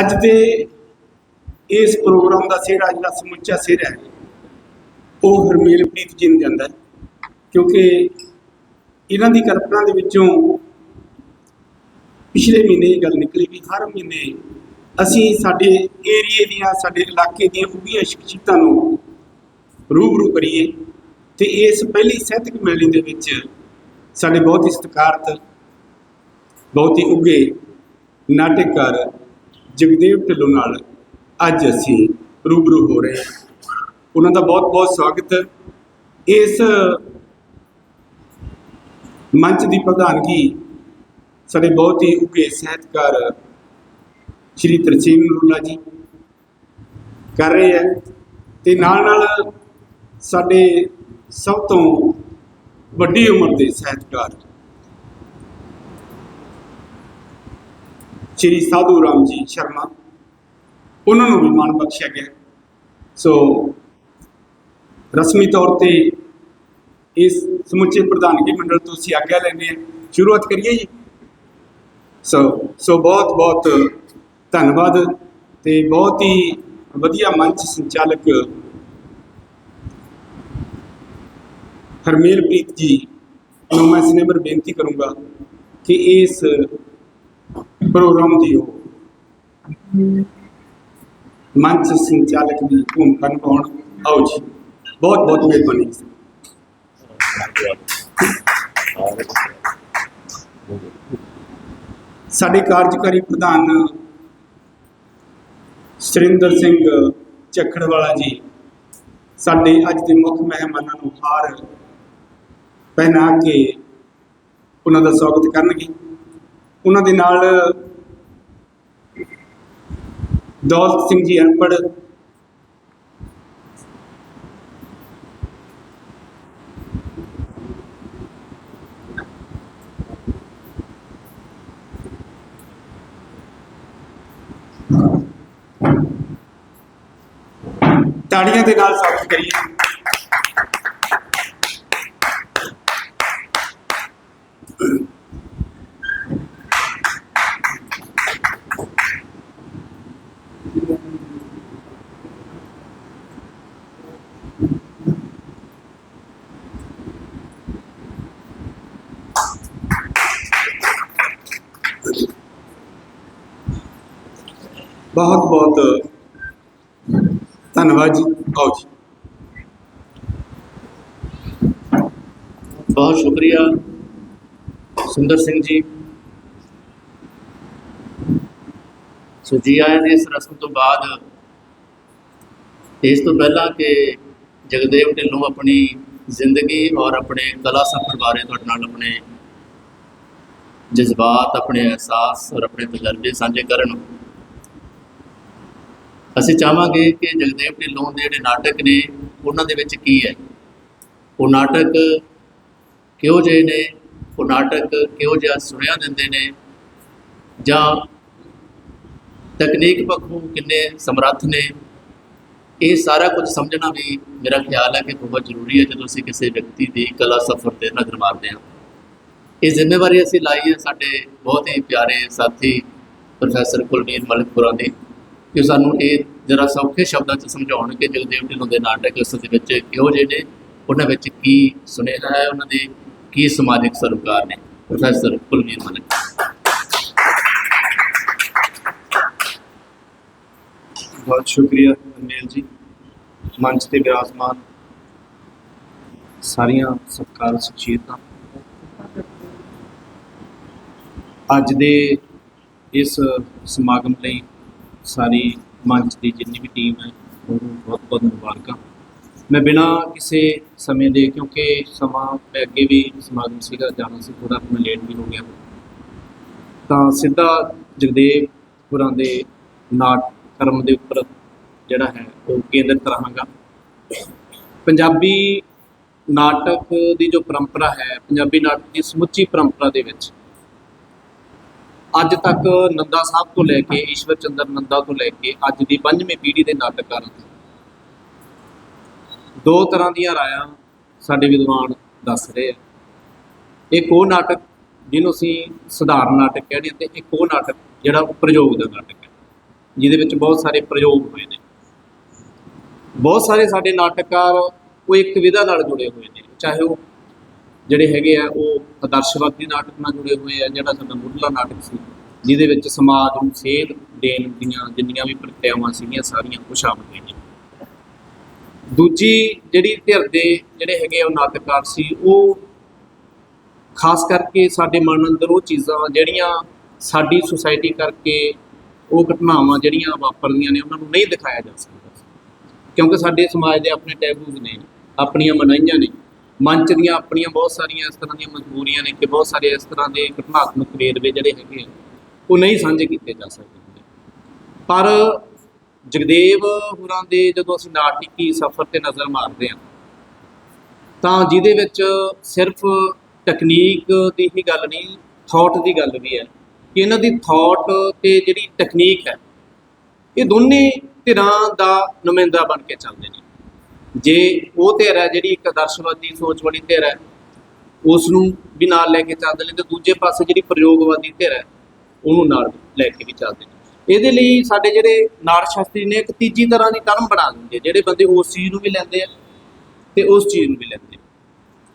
ਅੱਜ ਦੇ ਇਸ ਪ੍ਰੋਗਰਾਮ ਦਾ ਸਿਹਰਾ ਜਿਹੜਾ ਸਮੁੱਚਾ ਸਿਹਰਾ ਹੈ। ਉਹ ਹਰਮੇਲਪ੍ਰੀਤ ਜੀ ਨੂੰ ਜਾਂਦਾ ਕਿਉਂਕਿ ਇਹਨਾਂ ਦੀ ਕਲਪਨਾ ਦੇ ਵਿੱਚੋਂ ਪਿਛਲੇ ਮਹੀਨੇ ਇਹ ਗੱਲ ਨਿਕਲੀ ਵੀ ਹਰ ਮਹੀਨੇ ਅਸੀਂ ਸਾਡੇ ਏਰੀਏ ਦੀਆਂ, ਸਾਡੇ ਇਲਾਕੇ ਦੀਆਂ ਉੱਗੀਆਂ ਸ਼ਖਸੀਅਤਾਂ ਨੂੰ ਰੂਬਰੂ ਕਰੀਏ ਤੇ ਇਸ ਪਹਿਲੀ ਸਾਹਿਤਕ ਮੈਲੀ ਦੇ ਵਿੱਚ ਸਾਡੇ ਬਹੁਤ ਹੀ ਸਤਿਕਾਰਤ, ਬਹੁਤ ਹੀ ਉੱਗੇ ਨਾਟਕਕਾਰ ਜਗਦੇਵ ਢਿੱਲੋਂ ਨਾਲ ਅੱਜ ਅਸੀਂ ਰੂਬਰੂ ਹੋ ਰਹੇ ਹਾਂ। ਉਹਨਾਂ ਦਾ ਬਹੁਤ ਬਹੁਤ ਸਵਾਗਤ ਇਸ ਮੰਚ ਦੀ ਪ੍ਰਧਾਨਗੀ ਸਾਡੇ ਬਹੁਤ ਹੀ ਉੱਗੇ ਸਾਹਿਤਕਾਰ ਸ਼੍ਰੀ ਤਰਸੀਮ ਨਰੂਲਾ ਜੀ ਕਰ ਰਹੇ ਹੈ ਤੇ ਨਾਲ ਨਾਲ ਸਾਡੇ ਸਭ ਤੋਂ ਵੱਡੀ ਉਮਰ ਦੇ ਸਾਹਿਤਕਾਰ ਸ਼੍ਰੀ ਸਾਧੂ ਰਾਮ ਜੀ ਸ਼ਰਮਾ। ਉਹਨਾਂ ਨੂੰ ਵੀ ਮਾਣ ਬਖਸ਼ਿਆ ਗਿਆ। ਸੋ ਰਸਮੀ ਤੌਰ ਤੇ ਇਸ ਸਮੁੱਚੇ ਪ੍ਰਧਾਨਗੀ ਮੰਡਲ ਤੋਂ ਅਸੀਂ ਆਗਿਆ ਲੈਂਦੇ ਹਾਂ। ਸ਼ੁਰੂਆਤ ਕਰੀਏ ਜੀ। ਸੋ ਸੋ ਬਹੁਤ ਬਹੁਤ ਧੰਨਵਾਦ ਤੇ ਬਹੁਤ ਹੀ ਵਧੀਆ ਮੰਚ ਸੰਚਾਲਕ ਹਰਮੇਲਪ੍ਰੀਤ ਜੀ ਨੂੰ ਮੈਂ ਸਿਨੇਮਰ ਬੇਨਤੀ ਕਰੂੰਗਾ ਕਿ ਇਸ ਪ੍ਰੋਗਰਾਮ ਦੀ ਉਹ ਮੰਚ ਸੰਚਾਲਕ ਦੀ ਭੂਮਿਕਾ ਨਿਭਾਉਣ ਆਓ ਜੀ ਬਹੁਤ ਬਹੁਤ ਮਿਹਰਬਾਨੀ ਸਾਡੇ ਕਾਰਜਕਾਰੀ ਪ੍ਰਧਾਨ ਸ੍ਰਿੰਦਰ ਸਿੰਘ ਚੱਖੜਵਾਲਾ ਜੀ ਸਾਡੇ ਅੱਜ ਦੇ ਮੁੱਖ ਮਹਿਮਾਨਾਂ ਨੂੰ ਹਾਰ ਪਹਿਨਾ ਕੇ ਉਹਨਾਂ ਦਾ ਸਵਾਗਤ ਕਰਨਗੇ। ਉਹਨਾਂ ਦੇ ਨਾਲ ਦੌਲਤ ਸਿੰਘ ਜੀ ਅਨਪੜ੍ਹ ਤਾੜੀਆਂ ਦੇ ਨਾਲ ਸਵਾਗਤ ਕਰੀਏ। ਬਹੁਤ ਬਹੁਤ ਧੰਨਵਾਦ ਜੀ। ਆਓ ਜੀ। ਬਹੁਤ ਸ਼ੁਕਰੀਆ ਸੁੰਦਰ ਸਿੰਘ ਜੀ। ਸੋ ਜੀ ਆਇਆਂ ਦੀ ਇਸ ਰਸਮ ਤੋਂ ਬਾਅਦ ਇਸ ਤੋਂ ਪਹਿਲਾਂ ਕਿ ਜਗਦੇਵ ਢਿੱਲੋਂ ਆਪਣੀ ਜ਼ਿੰਦਗੀ ਔਰ ਆਪਣੇ ਕਲਾ ਸਫ਼ਰ ਬਾਰੇ ਤੁਹਾਡੇ ਨਾਲ ਆਪਣੇ ਜਜ਼ਬਾਤ, ਆਪਣੇ ਅਹਿਸਾਸ ਔਰ ਆਪਣੇ ਤਜਰਬੇ ਸਾਂਝੇ ਕਰਨ ਅਸੀਂ ਚਾਹਾਂਗੇ ਕਿ ਜਗਦੇਵ ਢਿੱਲੋਂ ਦੇ ਜਿਹੜੇ ਨਾਟਕ ਨੇ, ਉਹਨਾਂ ਦੇ ਵਿੱਚ ਕੀ ਹੈ? ਉਹ ਨਾਟਕ ਕਿਹੋ ਜਿਹੇ ਨੇ? ਉਹ ਨਾਟਕ ਕਿਹੋ ਜਿਹਾ ਸੁਣਿਆ ਦਿੰਦੇ ਨੇ? ਜਾਂ ਤਕਨੀਕ ਪੱਖੋਂ ਕਿੰਨੇ ਸਮਰੱਥ ਨੇ? ਇਹ ਸਾਰਾ ਕੁਝ ਸਮਝਣਾ ਵੀ ਮੇਰਾ ਖਿਆਲ ਹੈ ਕਿ ਬਹੁਤ ਜ਼ਰੂਰੀ ਹੈ, ਜਦੋਂ ਅਸੀਂ ਕਿਸੇ ਵਿਅਕਤੀ ਦੀ ਕਲਾ ਸਫ਼ਰ ਤੇ ਨਜ਼ਰ ਮਾਰਦੇ ਹਾਂ। ਇਹ ਜ਼ਿੰਮੇਵਾਰੀ ਅਸੀਂ ਲਾਈ ਹੈ ਸਾਡੇ ਬਹੁਤ ਹੀ ਪਿਆਰੇ ਸਾਥੀ ਪ੍ਰੋਫੈਸਰ ਕੁਲਵੀਰ ਮਲਿਕਪੁਰਾ ਦੀ। ਕਿ ਸਾਨੂੰ ਇਹ ਜਰਾ ਸੌਖੇ ਸ਼ਬਦਾਂ 'ਚ ਸਮਝਾਉਣ ਕਿ ਜਗਦੇਵ ਢਿੱਲੋਂ ਦੇ ਨਾਟਕ ਉਸ ਦੇ ਵਿੱਚ ਕਿਹੋ ਜਿਹੇ ਨੇ, ਉਹਨਾਂ ਵਿੱਚ ਕੀ ਸੁਨੇਹਾ ਹੈ, ਉਹਨਾਂ ਦੇ ਕੀ ਸਮਾਜਿਕ ਸਰੋਕਾਰ ਨੇ। ਪ੍ਰੋਫੈਸਰ ਕੁਲਵੀਰ ਮਲਿਕ। ਬਹੁਤ ਸ਼ੁਕਰੀਆ, ਅਨਿਲ ਜੀ। ਮੰਚ ਤੇ ਵਿਰਾਜਮਾਨ ਸਾਰੀਆਂ ਸਤਿਕਾਰ ਸ਼ਖਸੀਅਤਾਂ ਅੱਜ ਦੇ ਇਸ ਸਮਾਗਮ ਲਈ ਸਾਰੀ ਮੰਚ ਦੀ ਜਿੰਨੀ ਵੀ ਟੀਮ ਹੈ ਉਹਨੂੰ ਬਹੁਤ ਬਹੁਤ ਮੁਬਾਰਕਾਂ। ਮੈਂ ਬਿਨਾਂ ਕਿਸੇ ਸਮੇਂ ਦੇ, ਕਿਉਂਕਿ ਸਮਾਂ ਮੈਂ ਅੱਗੇ ਵੀ ਸਮਾਗਮ ਸੀਗਾ, ਜਾਣਾ ਸੀ ਥੋੜਾ ਮੈਂ ਲੇਟ ਵੀ ਹੋ ਗਿਆ। ਤਾਂ ਸਿੱਧਾ ਜਗਦੇਵ ਪੁਰਾਂ ਦੇ ਨਾਟ ਕਰਮ ਦੇ ਉੱਪਰ ਜਿਹੜਾ ਹੈ, ਉਹ ਕੇਂਦਰਿਤ ਰਹਾਂਗਾ ਪੰਜਾਬੀ ਨਾਟਕ ਦੀ ਜੋ ਪਰੰਪਰਾ ਹੈ, ਪੰਜਾਬੀ ਨਾਟਕ ਦੀ ਸਮੁੱਚੀ ਪਰੰਪਰਾ ਦੇ ਵਿੱਚ ਅੱਜ ਤੱਕ ਨੰਦਾ ਸਾਹਿਬ ਤੋਂ ਲੈ ਕੇ ਈਸ਼ਵਰ ਚੰਦਰ ਨੰਦਾ ਤੋਂ ਲੈ ਕੇ ਅੱਜ ਦੀ ਪੰਜਵੀਂ ਪੀੜ੍ਹੀ ਦੇ ਨਾਟਕਕਾਰਾਂ ਤੱਕ। ਦੋ ਤਰ੍ਹਾਂ ਦੀਆਂ ਰਾਇਆਂ ਸਾਡੇ ਵਿਦਵਾਨ ਦੱਸ ਰਹੇ ਆ। ਇੱਕ ਉਹ ਨਾਟਕ ਜਿਹਨੂੰ ਅਸੀਂ ਸਧਾਰਨ ਨਾਟਕ ਕਹਿੰਦੇ ਹਾਂ ਤੇ ਇੱਕ ਉਹ ਨਾਟਕ ਜਿਹੜਾ ਪ੍ਰਯੋਗ ਦਾ ਨਾਟਕ ਹੈ, ਜਿਹਦੇ ਵਿੱਚ ਬਹੁਤ ਸਾਰੇ ਪ੍ਰਯੋਗ ਹੋਏ ਨੇ। ਬਹੁਤ ਸਾਰੇ ਸਾਡੇ ਨਾਟਕਕਾਰ ਉਹ ਇੱਕ ਵਿਧਾ ਨਾਲ ਜੁੜੇ ਹੋਏ ਨੇ, ਚਾਹੇ ਉਹ ਜਿਹੜੇ ਹੈਗੇ ਆ, ਉਹ ਆਦਰਸ਼ਵਾਦੀ ਨਾਟਕ ਨਾਲ ਜੁੜੇ ਹੋਏ ਆ, ਜਿਹੜਾ ਸਾਡਾ ਮੁੱਢਲਾ ਨਾਟਕ ਸੀ, ਜਿਹਦੇ ਵਿੱਚ ਸਮਾਜ ਨੂੰ ਸੇਧ ਦੇਣ ਦੀਆਂ ਜਿੰਨੀਆਂ ਵੀ ਪ੍ਰਕਿਰਿਆਵਾਂ ਸੀਗੀਆਂ, ਸਾਰੀਆਂ ਉਹ ਸ਼ਾਮਲ ਹੋਈਆਂ। ਦੂਜੀ ਜਿਹੜੀ ਧਿਰ ਦੇ ਜਿਹੜੇ ਹੈਗੇ ਆ, ਉਹ ਨਾਟਕਕਾਰ ਸੀ, ਉਹ ਖਾਸ ਕਰਕੇ ਸਾਡੇ ਮਨ ਅੰਦਰ ਉਹ ਚੀਜ਼ਾਂ ਜਿਹੜੀਆਂ ਸਾਡੀ ਸੁਸਾਇਟੀ ਕਰਕੇ ਉਹ ਘਟਨਾਵਾਂ ਜਿਹੜੀਆਂ ਵਾਪਰਦੀਆਂ ਨੇ, ਉਹਨਾਂ ਨੂੰ ਨਹੀਂ ਦਿਖਾਇਆ ਜਾ ਸਕਦਾ ਕਿਉਂਕਿ ਸਾਡੇ ਸਮਾਜ ਦੇ ਆਪਣੇ ਟੈਬੂਜ਼ ਨੇ, ਆਪਣੀਆਂ ਮਨਾਹੀਆਂ ਨੇ। ਮੰਚ ਦੀਆਂ ਆਪਣੀਆਂ ਬਹੁਤ ਸਾਰੀਆਂ ਇਸ ਤਰ੍ਹਾਂ ਦੀਆਂ ਮਜਬੂਰੀਆਂ ਨੇ ਕਿ ਬਹੁਤ ਸਾਰੇ ਇਸ ਤਰ੍ਹਾਂ ਦੇ ਘਟਨਾਤਮਕ ਵੇਰਵੇ ਜਿਹੜੇ ਹੈਗੇ ਆ, ਉਹ ਨਹੀਂ ਸਾਂਝੇ ਕੀਤੇ ਜਾ ਸਕਦੇ ਪਰ ਜਗਦੇਵ ਹੋਰਾਂ ਦੇ ਜਦੋਂ ਅਸੀਂ ਨਾਟਕੀ ਸਫ਼ਰ ਤੇ ਨਜ਼ਰ ਮਾਰਦੇ ਹਾਂ, ਤਾਂ ਜਿਹਦੇ ਵਿੱਚ ਸਿਰਫ ਤਕਨੀਕ ਦੀ ਹੀ ਗੱਲ ਨਹੀਂ ਥਾਟ ਦੀ ਗੱਲ ਵੀ ਹੈ ਕਿ ਇਹਨਾਂ ਦੀ ਥਾਟ ਤੇ ਜਿਹੜੀ ਤਕਨੀਕ ਹੈ, ਇਹ ਦੋਨੇ ਧਿਰਾਂ ਦਾ ਨੁਮਾਇੰਦਾ ਬਣ ਕੇ ਚੱਲਦੇ ਨੇ। ਜੇ ਉਹ ਧਿਰ ਹੈ ਜਿਹੜੀ ਇੱਕ ਆਦਰਸ਼ਵਾਦੀ ਸੋਚ ਵਾਲੀ ਧਿਰ ਹੈ ਉਸ ਨੂੰ ਵੀ ਨਾਲ ਲੈ ਕੇ ਚੱਲਦੇ ਨੇ ਤੇ ਦੂਜੇ ਪਾਸੇ ਜਿਹੜੀ ਪ੍ਰਯੋਗਵਾਦੀ ਧਿਰ ਹੈ, ਉਹਨੂੰ ਨਾਲ ਲੈ ਕੇ ਵੀ ਚੱਲਦੇ ਨੇ। ਇਹਦੇ ਲਈ ਸਾਡੇ ਜਿਹੜੇ ਨਾਟ ਸ਼ਾਸਤਰੀ ਨੇ ਇੱਕ ਤੀਜੀ ਤਰ੍ਹਾਂ ਦੀ ਟਰਮ ਬਣਾ ਦਿੰਦੇ ਜਿਹੜੇ ਬੰਦੇ ਉਸ ਚੀਜ਼ ਨੂੰ ਵੀ ਲੈਂਦੇ ਆ ਤੇ ਉਸ ਚੀਜ਼ ਨੂੰ ਵੀ ਲੈਂਦੇ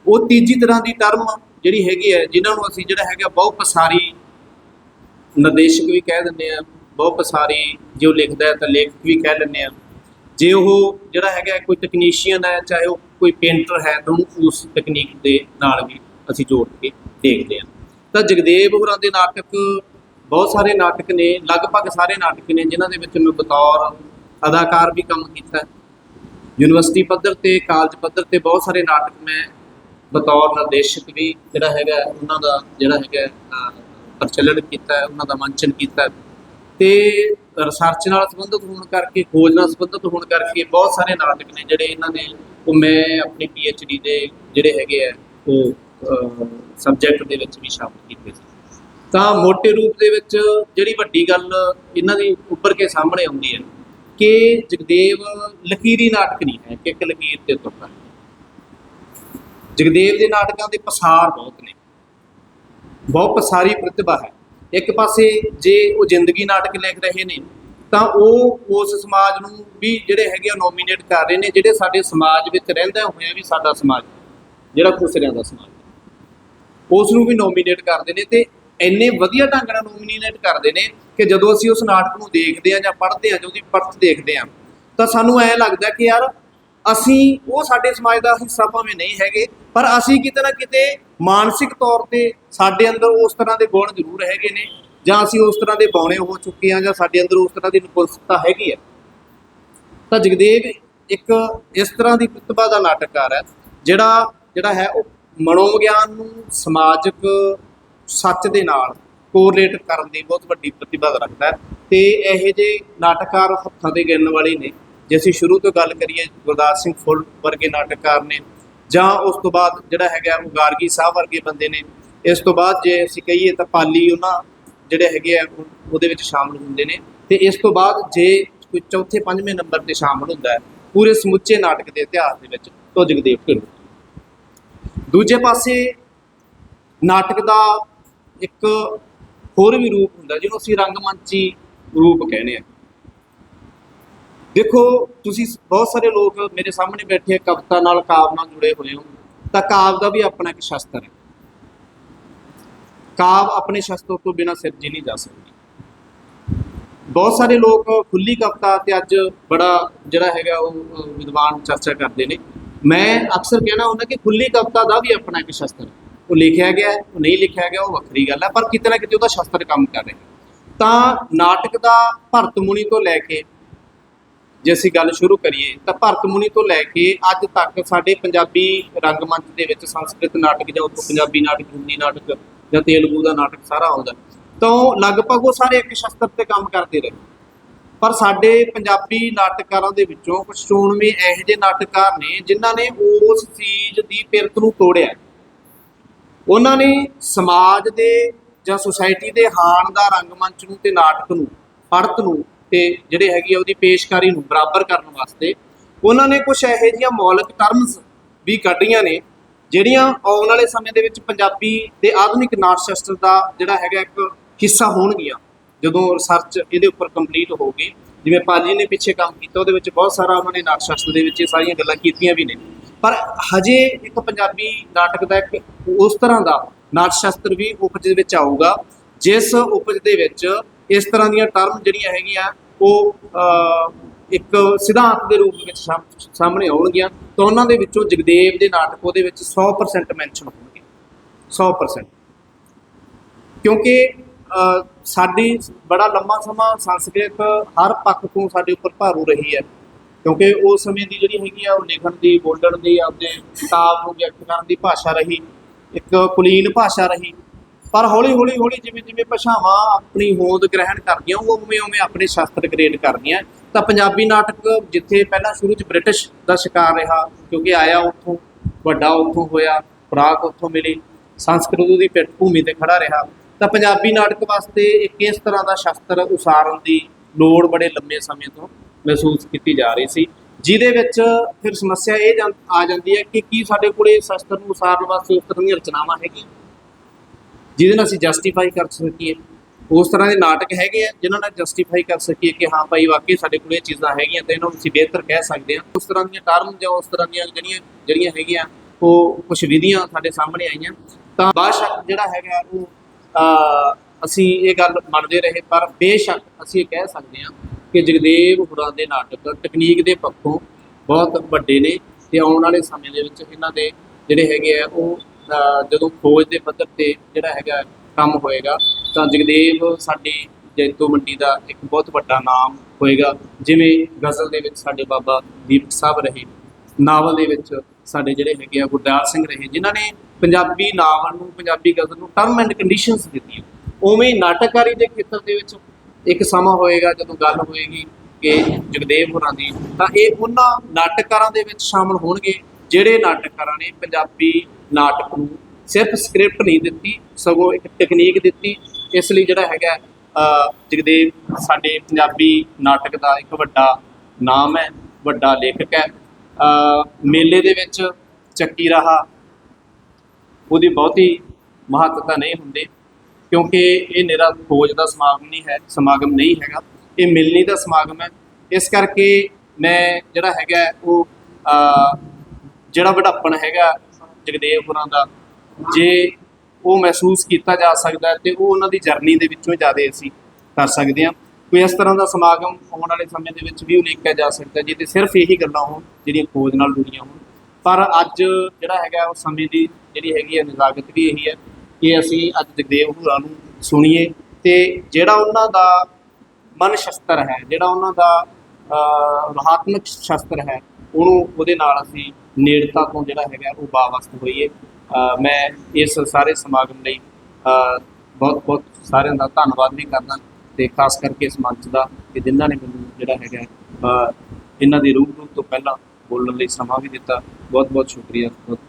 ਉਹ ਤੀਜੀ ਤਰ੍ਹਾਂ ਦੀ ਟਰਮ ਜਿਹੜੀ ਹੈਗੀ ਹੈ, ਜਿਨ੍ਹਾਂ ਨੂੰ ਅਸੀਂ ਜਿਹੜਾ ਹੈਗਾ ਬਹੁ ਪਸਾਰੀ ਨਿਰਦੇਸ਼ਕ ਵੀ ਕਹਿ ਦਿੰਦੇ ਆ, ਬਹੁ ਪਸਾਰੀ ਜੇ ਉਹ ਲਿਖਦਾ ਹੈ ਤਾਂ ਲੇਖਕ ਵੀ ਕਹਿ ਲੈਂਦੇ ਆ। ਜੇ ਉਹ ਜਿਹੜਾ ਹੈਗਾ ਕੋਈ ਟੈਕਨੀਸ਼ੀਅਨ ਹੈ, ਚਾਹੇ ਉਹ ਕੋਈ ਪੇਂਟਰ ਹੈ, ਤਾਂ ਉਹਨੂੰ ਉਸ ਤਕਨੀਕ ਦੇ ਨਾਲ ਵੀ ਅਸੀਂ ਜੋੜ ਕੇ ਦੇਖਦੇ ਹਾਂ। ਤਾਂ ਜਗਦੇਵ ਹੋਰਾਂ ਦੇ ਨਾਟਕ ਬਹੁਤ ਸਾਰੇ ਨਾਟਕ ਨੇ, ਲਗਭਗ ਸਾਰੇ ਨਾਟਕ ਨੇ, ਜਿਨ੍ਹਾਂ ਦੇ ਵਿੱਚ ਮੈਂ ਬਤੌਰ ਅਦਾਕਾਰ ਵੀ ਕੰਮ ਕੀਤਾ। ਯੂਨੀਵਰਸਿਟੀ ਪੱਧਰ ਤੇ ਕਾਲਜ ਪੱਧਰ ਤੇ ਬਹੁਤ ਸਾਰੇ ਨਾਟਕ ਮੈਂ ਬਤੌਰ ਨਿਰਦੇਸ਼ਕ ਵੀ ਜਿਹੜਾ ਹੈਗਾ ਉਹਨਾਂ ਦਾ ਜਿਹੜਾ ਹੈਗਾ ਪ੍ਰਚਲਨ ਕੀਤਾ ਉਹਨਾਂ ਦਾ ਮੰਚਨ ਕੀਤਾ ਤੇ ਰਿਸਰਚ ਨਾਲ ਸੰਬੰਧਿਤ ਹੋਣ ਕਰਕੇ, ਖੋਜ ਨਾਲ ਸੰਬੰਧਿਤ ਹੋਣ ਕਰਕੇ ਬਹੁਤ ਸਾਰੇ ਨਾਟਕ ਨੇ ਜਿਹੜੇ ਇਹਨਾਂ ਨੇ, ਉਹ ਮੈਂ ਆਪਣੀ ਡੀ ਦੇ ਜਿਹੜੇ ਹੈਗੇ ਆ, ਉਹ ਸਬਜੈਕਟ ਦੇ ਵਿੱਚ ਵੀ ਸ਼ਾਮਲ ਕੀਤੇ ਸੀ। ਤਾਂ ਮੋٹے ਰੂਪ ਦੇ ਵਿੱਚ ਜਿਹੜੀ ਵੱਡੀ ਗੱਲ ਇਹਨਾਂ ਦੀ ਉੱਪਰ ਕੇ ਸਾਹਮਣੇ ਆਉਂਦੀ ਹੈ ਕਿ ਜਗਦੇਵ ਲਕੀਰੀ ਨਾਟਕ ਨਹੀਂ ਹੈ, ਕਿ ਇੱਕ ਲਕੀਰ ਤੇ ਤੁਰਦਾ ਜਗਦੇਵ ਦੇ ਨਾਟਕਾਂ ਦੇ ਪਸਾਰ ਬਹੁਤ ਨੇ। ਬਹੁਤ ਪਸਾਰੀ ਪ੍ਰਤਿਭਾ ਹੈ। ਇੱਕ ਪਾਸੇ ਜੇ ਉਹ ਜ਼ਿੰਦਗੀ ਨਾਟਕ ਲਿਖ ਰਹੇ ਨੇ, ਤਾਂ ਉਹ ਉਸ ਸਮਾਜ ਨੂੰ ਵੀ ਜਿਹੜੇ ਹੈਗੇ ਆ ਨੋਮੀਨੇਟ ਕਰ ਰਹੇ ਨੇ, ਜਿਹੜੇ ਸਾਡੇ ਸਮਾਜ ਵਿੱਚ ਰਹਿੰਦਾ ਹੋਇਆ ਵੀ ਸਾਡਾ ਸਮਾਜ, ਜਿਹੜਾ ਖੁਸਰਿਆਂ ਦਾ ਸਮਾਜ। ਉਸ ਨੂੰ ਵੀ ਨੋਮੀਨੇਟ ਕਰਦੇ ਨੇ ਤੇ ਇੰਨੇ ਵਧੀਆ ਢੰਗ ਨਾਲ ਨੋਮੀਨੇਟ ਕਰਦੇ ਨੇ ਕਿ ਜਦੋਂ ਅਸੀਂ ਉਸ ਨਾਟਕ ਨੂੰ ਦੇਖਦੇ ਆ ਜਾਂ ਪੜ੍ਹਦੇ ਆ ਜਾਂ ਉਹਦੀ ਪਰਤ ਦੇਖਦੇ ਆ ਤਾਂ ਸਾਨੂੰ ਐ ਲੱਗਦਾ ਕਿ ਯਾਰ ਅਸੀਂ ਉਹ ਸਾਡੇ ਸਮਾਜ ਦਾ ਹਿੱਸਾ ਭਾਵੇਂ ਨਹੀਂ ਹੈਗੇ ਪਰ ਅਸੀਂ ਕਿਤੇ ਨਾ ਕਿਤੇ ਮਾਨਸਿਕ ਤੌਰ ਤੇ ਸਾਡੇ ਅੰਦਰ ਉਸ ਤਰ੍ਹਾਂ ਦੇ ਗੁਣ ਜ਼ਰੂਰ ਹੈਗੇ ਨੇ, ਜਾਂ ਅਸੀਂ ਉਸ ਤਰ੍ਹਾਂ ਦੇ ਬੌਣੇ ਹੋ ਚੁੱਕੇ ਹਾਂ, ਜਾਂ ਸਾਡੇ ਅੰਦਰ ਉਸ ਤਰ੍ਹਾਂ ਦੀ ਨਪੁੰਸਕਤਾ ਹੈਗੀ ਹੈ। ਤਾਂ ਜਗਦੇਵ ਇੱਕ ਇਸ ਤਰ੍ਹਾਂ ਦੀ ਪ੍ਰਤਿਭਾ ਦਾ ਨਾਟਕਕਾਰ ਹੈ, ਜਿਹੜਾ ਜਿਹੜਾ ਹੈ ਉਹ ਮਨੋਵਿਗਿਆਨ ਨੂੰ ਸਮਾਜਿਕ ਸੱਚ ਦੇ ਨਾਲ ਕੋਰਲੇਟ ਕਰਨ ਦੀ ਬਹੁਤ ਵੱਡੀ ਪ੍ਰਤਿਭਾ ਰੱਖਦਾ ਹੈ। ਤੇ ਇਹੋ ਜਿਹੇ ਨਾਟਕਕਾਰ ਹੱਥਾਂ ਦੇ ਗਿਣਨ ਵਾਲੇ ਨੇ, ਜੇ ਅਸੀਂ ਸ਼ੁਰੂ ਤੋਂ ਗੱਲ ਕਰੀਏ ਗੁਰਦਾਸ ਸਿੰਘ ਫੁੱਲ ਵਰਗੇ ਨਾਟਕਕਾਰ ਨੇ ਜਾਂ ਉਸ ਤੋਂ ਬਾਅਦ ਜਿਹੜਾ ਹੈਗਾ ਉਹ ਗਾਰਗੀ ਸਾਹਿਬ ਵਰਗੇ ਬੰਦੇ ਨੇ, ਇਸ ਤੋਂ ਬਾਅਦ ਜੇ ਅਸੀਂ ਕਹੀਏ ਤਾਂ ਪਾਲੀ ਉਹਨਾਂ ਜਿਹੜੇ ਹੈਗੇ ਆ, ਉਹ- ਉਹਦੇ ਵਿੱਚ ਸ਼ਾਮਲ ਹੁੰਦੇ ਨੇ ਤੇ ਇਸ ਤੋਂ ਬਾਅਦ ਜੇ ਕੋਈ ਚੌਥੇ ਪੰਜਵੇਂ ਨੰਬਰ ਤੇ ਸ਼ਾਮਲ ਹੁੰਦਾ ਹੈ, ਪੂਰੇ ਸਮੁੱਚੇ ਨਾਟਕ ਦੇ ਇਤਿਹਾਸ ਦੇ ਵਿੱਚ, ਤਾਂ ਜਗਦੇਵ ਢਿੱਲੋਂ। ਦੂਜੇ ਪਾਸੇ ਨਾਟਕ ਦਾ ਇੱਕ ਹੋਰ ਵੀ ਰੂਪ ਹੁੰਦਾ, ਜਿਹਨੂੰ ਅਸੀਂ ਰੰਗਮੰਚੀ ਰੂਪ ਕਹਿੰਦੇ ਆ ਦੇਖੋ, ਤੁਸੀਂ ਬਹੁਤ ਸਾਰੇ ਲੋਕ ਮੇਰੇ ਸਾਹਮਣੇ ਬੈਠੇ ਕਵਿਤਾ ਨਾਲ, ਕਾਵ ਨਾਲ ਜੁੜੇ ਹੋਏ ਹੋ। ਤਾਂ ਕਾਵ ਦਾ ਵੀ ਆਪਣਾ ਇੱਕ ਸ਼ਸਤਰ ਹੈ। ਕਾਵ ਆਪਣੇ ਸ਼ਸਤਰ ਤੋਂ ਬਿਨਾਂ ਸਿਰਜੀ ਨਹੀਂ ਜਾ ਸਕਦੀ। ਬਹੁਤ ਸਾਰੇ ਲੋਕ ਖੁੱਲੀ ਕਵਿਤਾ ਤੇ ਅੱਜ ਬੜਾ ਜਿਹੜਾ ਹੈਗਾ ਉਹ ਵਿਦਵਾਨ ਚਰਚਾ ਕਰਦੇ ਨੇ। ਮੈਂ ਅਕਸਰ ਕਹਿਣਾ ਹੁੰਦਾ ਕਿ ਖੁੱਲੀ ਕਵਿਤਾ ਦਾ ਵੀ ਆਪਣਾ ਇੱਕ ਸ਼ਸਤਰ ਉਹ ਲਿਖਿਆ ਗਿਆ ਉਹ ਨਹੀਂ ਲਿਖਿਆ ਗਿਆ, ਉਹ ਵੱਖਰੀ ਗੱਲ ਹੈ, ਪਰ ਕਿਤੇ ਨਾ ਕਿਤੇ ਉਹਦਾ ਸ਼ਸਤਰ ਕੰਮ ਕਰ ਰਿਹਾ ਤਾਂ ਨਾਟਕ ਦਾ ਭਰਤ ਮੁਨੀ ਤੋਂ ਲੈ ਕੇ ਜੇ ਅਸੀਂ ਗੱਲ ਸ਼ੁਰੂ ਕਰੀਏ ਤਾਂ ਭਰਤ ਮੁਨੀ ਤੋਂ ਲੈ ਕੇ ਅੱਜ ਤੱਕ ਸਾਡੇ ਪੰਜਾਬੀ ਰੰਗਮੰਚ ਦੇ ਵਿੱਚ ਸੰਸਕ੍ਰਿਤ ਨਾਟਕ ਜਾਂ ਉੱਥੋਂ ਪੰਜਾਬੀ ਨਾਟਕ, ਹਿੰਦੀ ਨਾਟਕ ਜਾਂ ਤੇਲਗੂ ਦਾ ਨਾਟਕ ਸਾਰਾ ਆਉਂਦਾ ਤਾਂ ਲਗਭਗ ਉਹ ਸਾਰੇ ਇੱਕ ਸ਼ਸਤਰ ਤੇ ਕੰਮ ਕਰਦੇ ਰਹੇ। ਪਰ ਸਾਡੇ ਪੰਜਾਬੀ ਨਾਟਕਕਾਰਾਂ ਦੇ ਵਿੱਚੋਂ ਕੁਝ ਚੋਣਵੇਂ ਇਹੋ ਜਿਹੇ ਨਾਟਕਕਾਰ ਨੇ ਜਿਨ੍ਹਾਂ ਨੇ ਉਸ ਚੀਜ਼ ਦੀ ਪਿਰਤ ਨੂੰ ਤੋੜਿਆ। ਉਹਨਾਂ ਨੇ ਸਮਾਜ ਦੇ ਜਾਂ ਸੁਸਾਇਟੀ ਦੇ ਹਾਣ ਦਾ ਰੰਗਮੰਚ ਨੂੰ ਤੇ ਨਾਟਕ ਨੂੰ ਪੜਤ ਨੂੰ ਤੇ ਜਿਹੜੇ ਹੈਗੀ ਆ ਉਹਦੀ ਪੇਸ਼ਕਾਰੀ ਨੂੰ ਬਰਾਬਰ ਕਰਨ ਵਾਸਤੇ ਉਹਨਾਂ ਨੇ ਕੁਝ ਇਹੋ ਜਿਹੀਆਂ ਮੌਲਿਕ ਟਰਮਸ ਵੀ ਕੱਢੀਆਂ ਨੇ, ਜਿਹੜੀਆਂ ਆਉਣ ਵਾਲੇ ਸਮੇਂ ਦੇ ਵਿੱਚ ਪੰਜਾਬੀ ਦੇ ਆਧੁਨਿਕ ਨਾਟ ਸ਼ਾਸਤਰ ਦਾ ਜਿਹੜਾ ਹੈਗਾ ਇੱਕ ਹਿੱਸਾ ਹੋਣਗੀਆਂ, ਜਦੋਂ ਰਿਸਰਚ ਇਹਦੇ ਉੱਪਰ ਕੰਪਲੀਟ ਹੋ ਗਈ ਜਿਵੇਂ ਪਾਜੀ ਨੇ ਪਿੱਛੇ ਕੰਮ ਕੀਤਾ, ਉਹਦੇ ਵਿੱਚ ਬਹੁਤ ਸਾਰਾ ਉਹਨਾਂ ਨੇ ਨਾਟ ਸ਼ਾਸਤਰ ਦੇ ਵਿੱਚ ਇਹ ਸਾਰੀਆਂ ਗੱਲਾਂ ਕੀਤੀਆਂ ਵੀ ਨੇ। ਪਰ ਹਜੇ ਇੱਕ ਪੰਜਾਬੀ ਨਾਟਕ ਦਾ ਇੱਕ ਉਸ ਤਰ੍ਹਾਂ ਦਾ ਨਾਟ ਸ਼ਾਸਤਰ ਵੀ ਉਪਜ ਦੇ ਵਿੱਚ ਆਊਗਾ, ਜਿਸ ਉਪਜ ਦੇ ਵਿੱਚ ਇਸ ਤਰ੍ਹਾਂ ਦੀਆਂ ਟਰਮ ਜਿਹੜੀਆਂ ਹੈਗੀਆਂ, ਉਹ ਇੱਕ ਸਿਧਾਂਤ ਦੇ ਰੂਪ ਵਿੱਚ ਸਾਹਮ- ਸਾਹਮਣੇ ਆਉਣਗੀਆਂ ਤਾਂ ਉਹਨਾਂ ਦੇ ਵਿੱਚੋਂ ਜਗਦੇਵ ਦੇ ਨਾਟਕ ਉਹਦੇ ਵਿੱਚ 100% ਮੈਂਸ਼ਨ ਹੋਣਗੇ। 100% ਕਿਉਂਕਿ ਸਾਡੀ ਬੜਾ ਲੰਮਾ ਸਮਾਂ ਸੰਸਕ੍ਰਿਤ ਹਰ ਪੱਖ ਤੋਂ ਸਾਡੇ ਉੱਪਰ ਭਾਰੂ ਰਹੀ ਹੈ। ਕਿਉਂਕਿ ਉਸ ਸਮੇਂ ਦੀ ਜਿਹੜੀ ਹੈਗੀ ਆ, ਉਹ ਲਿਖਣ ਦੀ, ਬੋਲਣ ਦੀ, ਆਪਦੇ ਕਿਤਾਬ ਨੂੰ ਵਿਅਕਤ ਕਰਨ ਦੀ ਭਾਸ਼ਾ ਰਹੀ। ਇੱਕ ਕੁਲੀਨ ਭਾਸ਼ਾ ਰਹੀ। ਪਰ ਹੌਲੀ ਹੌਲੀ ਹੌਲੀ ਜਿਵੇਂ ਜਿਵੇਂ ਭਾਸ਼ਾਵਾਂ ਆਪਣੀ ਹੋਂਦ ਗ੍ਰਹਿਣ ਕਰਦੀਆਂ, ਉਹ ਉਵੇਂ ਉਵੇਂ ਆਪਣੇ ਸ਼ਾਸਤਰ ਕ੍ਰੀਏਟ ਕਰਦੀਆਂ। ਤਾਂ ਪੰਜਾਬੀ ਨਾਟਕ ਜਿੱਥੇ ਪਹਿਲਾਂ ਸ਼ੁਰੂ 'ਚ ਬ੍ਰਿਟਿਸ਼ ਦਾ ਸ਼ਿਕਾਰ ਰਿਹਾ, ਕਿਉਂਕਿ ਆਇਆ ਉੱਥੋਂ, ਵੱਡਾ ਉੱਥੋਂ ਹੋਇਆ ਖੁਰਾਕ ਉੱਥੋਂ ਮਿਲੀ, ਸੰਸਕ੍ਰਿਤ ਦੀ ਪਿੱਠ ਭੂਮੀ ਤੇ ਖੜਾ ਰਿਹਾ। ਤਾਂ ਪੰਜਾਬੀ ਨਾਟਕ ਵਾਸਤੇ ਇੱਕ ਇਸ ਤਰ੍ਹਾਂ ਦਾ ਸ਼ਾਸਤਰ ਉਸਾਰਨ ਦੀ ਲੋੜ ਬੜੇ ਲੰਮੇ ਸਮੇਂ ਤੋਂ ਮਹਿਸੂਸ ਕੀਤੀ ਜਾ ਰਹੀ ਸੀ? ਜਿਹਦੇ ਵਿੱਚ ਫਿਰ ਸਮੱਸਿਆ ਇਹ ਜਾਂ- ਆ ਜਾਂਦੀ ਹੈ ਕਿ ਕੀ ਸਾਡੇ ਕੋਲੇ ਇਸ ਸ਼ਾਸਤਰ ਨੂੰ ਉਸਾਰਨ ਵਾਸਤੇ ਉਸ ਤਰ੍ਹਾਂ ਦੀਆਂ ਰਚਨਾਵਾਂ ਹੈਗੀਆਂ? ਜਿਹਦੇ ਨਾਲ ਅਸੀਂ ਜਸਟੀਫਾਈ ਕਰ ਸਕੀਏ। ਉਸ ਤਰ੍ਹਾਂ ਦੇ ਨਾਟਕ ਹੈਗੇ ਆ, ਜਿਨ੍ਹਾਂ ਨਾਲ ਜਸਟੀਫਾਈ ਕਰ ਸਕੀਏ ਕਿ ਹਾਂ ਭਾਈ ਵਾਕਈ ਸਾਡੇ ਕੋਲ ਇਹ ਚੀਜ਼ਾਂ ਹੈਗੀਆਂ ਤੇ ਇਹਨਾਂ ਨੂੰ ਅਸੀਂ ਬਿਹਤਰ ਕਹਿ ਸਕਦੇ ਹਾਂ। ਉਸ ਤਰ੍ਹਾਂ ਦੀਆਂ ਟਰਮ ਜਾਂ ਉਸ ਤਰ੍ਹਾਂ ਦੀਆਂ ਜਿਹੜੀਆਂ ਜਿਹੜੀਆਂ ਹੈਗੀਆਂ, ਉਹ ਕੁਝ ਵਿਧੀਆਂ ਸਾਡੇ ਸਾਹਮਣੇ ਆਈਆਂ। ਤਾਂ ਬਾਸ਼ੱਕ ਜਿਹੜਾ ਹੈਗਾ, ਉਹ ਅਸੀਂ ਇਹ ਗੱਲ ਮੰਨਦੇ ਰਹੇ, ਪਰ ਬੇਸ਼ੱਕ ਅਸੀਂ ਇਹ ਕਹਿ ਸਕਦੇ ਹਾਂ ਕਿ ਜਗਦੇਵ ਹੁਰਾਂ ਦੇ ਨਾਟਕ ਟੈਕਨੀਕ ਦੇ ਪੱਖੋਂ ਬਹੁਤ ਵੱਡੇ ਨੇ ਤੇ ਆਉਣ ਵਾਲੇ ਸਮੇਂ ਦੇ ਵਿੱਚ ਇਹਨਾਂ ਦੇ ਜਿਹੜੇ ਹੈਗੇ ਆ, ਉਹ ਜਦੋਂ ਖੋਜ ਦੇ ਪੱਧਰ ਤੇ ਜਿਹੜਾ ਹੈਗਾ ਕੰਮ ਹੋਏਗਾ, ਤਾਂ ਜਗਦੇਵ ਸਾਡੇ ਜੈਤੋ ਮੰਡੀ ਦਾ ਇੱਕ ਬਹੁਤ ਵੱਡਾ ਨਾਮ ਹੋਏਗਾ। ਜਿਵੇਂ ਗਜ਼ਲ ਦੇ ਵਿੱਚ ਸਾਡੇ ਬਾਬਾ ਦੀਪਕ ਸਾਹਿਬ ਰਹੇ, ਨਾਵਲ ਦੇ ਵਿੱਚ ਸਾਡੇ ਜਿਹੜੇ ਹੈਗੇ ਆ ਗੁਰਦਾਸ ਸਿੰਘ ਰਹੇ, ਜਿਨ੍ਹਾਂ ਨੇ ਪੰਜਾਬੀ ਨਾਵਲ ਨੂੰ, ਪੰਜਾਬੀ ਗਜ਼ਲ ਨੂੰ ਟਰਮ ਐਂਡ ਕੰਡੀਸ਼ਨਸ ਦਿੱਤੀਆਂ। ਉਵੇਂ ਨਾਟਕਕਾਰੀ ਦੇ ਖੇਤਰ ਦੇ ਵਿੱਚ ਇੱਕ ਸਮਾਂ ਹੋਏਗਾ ਜਦੋਂ ਗੱਲ ਹੋਏਗੀ ਕਿ ਜਗਦੇਵ ਹੋਰਾਂ ਦੀ। ਤਾਂ ਇਹ ਉਹਨਾਂ ਨਾਟਕਕਾਰਾਂ ਦੇ ਵਿੱਚ ਸ਼ਾਮਲ ਹੋਣਗੇ। ਜਿਹੜੇ ਨਾਟਕਕਾਰਾਂ ਨੇ ਪੰਜਾਬੀ ਨਾਟਕ ਨੂੰ ਸਿਰਫ ਸਕ੍ਰਿਪਟ ਨਹੀਂ ਦਿੱਤੀ, ਸਗੋਂ ਇੱਕ ਟੈਕਨੀਕ ਦਿੱਤੀ, ਇਸ ਲਈ ਜਿਹੜਾ ਹੈਗਾ ਜਗਦੇਵ ਸਾਡੇ ਪੰਜਾਬੀ ਨਾਟਕ ਦਾ ਇੱਕ ਵੱਡਾ ਨਾਮ ਹੈ, ਵੱਡਾ ਲੇਖਕ ਹੈ। ਮੇਲੇ ਦੇ ਵਿੱਚ ਚੱਕੀ ਰਹਾ ਉਹਦੀ ਬਹੁਤੀ ਮਹੱਤਤਾ ਨਹੀਂ ਹੁੰਦੀ, ਕਿਉਂਕਿ ਇਹ ਨਿਰਾ ਖੋਜ ਦਾ ਸਮਾਗਮ ਨਹੀਂ ਹੈ, ਸਮਾਗਮ ਨਹੀਂ ਹੈਗਾ। ਇਹ ਮਿਲਣੀ ਦਾ ਸਮਾਗਮ ਹੈ। ਇਸ ਕਰਕੇ ਮੈਂ ਜਿਹੜਾ ਹੈਗਾ, ਉਹ ਜਿਹੜਾ ਵਡਾਪਣ ਹੈਗਾ ਜਗਦੇਵ ਹੋਰਾਂ ਦਾ ਜੇ ਉਹ ਮਹਿਸੂਸ ਕੀਤਾ ਜਾ ਸਕਦਾ ਹੈ ਤੇ ਉਹ ਉਹਨਾਂ ਦੀ ਜਰਨੀ ਦੇ ਵਿੱਚੋਂ ਜ਼ਿਆਦਾ ਅਸੀਂ ਕਰ ਸਕਦੇ ਹਾਂ। ਕੋਈ ਇਸ ਤਰ੍ਹਾਂ ਦਾ ਸਮਾਗਮ ਆਉਣ ਵਾਲੇ ਸਮੇਂ ਦੇ ਵਿੱਚ ਵੀ ਉਲੀਕਿਆ ਜਾ ਸਕਦਾ ਜਿਹਦੇ ਸਿਰਫ ਇਹੀ ਗੱਲਾਂ ਹੋਣ ਜਿਹੜੀਆਂ ਖੋਜ ਨਾਲ ਜੁੜੀਆਂ ਹੋਣ। ਪਰ ਅੱਜ ਜਿਹੜਾ ਹੈਗਾ ਉਹ ਸਮੇਂ ਦੀ ਜਿਹੜੀ ਹੈਗੀ ਹੈ ਨਜ਼ਾਕਤ ਵੀ ਇਹੀ ਹੈ ਕਿ ਅਸੀਂ ਅੱਜ ਜਗਦੇਵ ਹੋਰਾਂ ਨੂੰ ਸੁਣੀਏ ਤੇ ਜਿਹੜਾ ਉਹਨਾਂ ਦਾ ਮਨ ਸ਼ਸਤਰ ਹੈ ਜਿਹੜਾ ਉਹਨਾਂ ਦਾ ਅਹ, ਸ਼ਸਤਰ ਹੈ ਉਹਨੂੰ ਉਹਦੇ ਨਾਲ ਅਸੀਂ ਨੇੜਤਾ ਤੋਂ ਜਿਹੜਾ ਹੈਗਾ ਉਹ ਬਾਵਸਤ ਹੋਈਏ। ਮੈਂ ਇਸ ਸਾਰੇ ਸਮਾਗਮ ਲਈ ਬਹੁਤ ਬਹੁਤ ਸਾਰਿਆਂ ਦਾ ਧੰਨਵਾਦ ਵੀ ਕਰਦਾ ਤੇ ਖਾਸ ਕਰਕੇ ਇਸ ਮੰਚ ਦਾ ਕਿ ਜਿਨ੍ਹਾਂ ਨੇ ਮੈਨੂੰ ਜਿਹੜਾ ਹੈਗਾ ਇਹਨਾਂ ਦੀ ਰੂਪ ਰੂਪ ਤੋਂ ਪਹਿਲਾਂ ਬੋਲਣ ਲਈ ਸਮਾਂ ਵੀ ਦਿੱਤਾ। ਬਹੁਤ ਬਹੁਤ ਸ਼ੁਕਰੀਆ। ਬਹੁਤ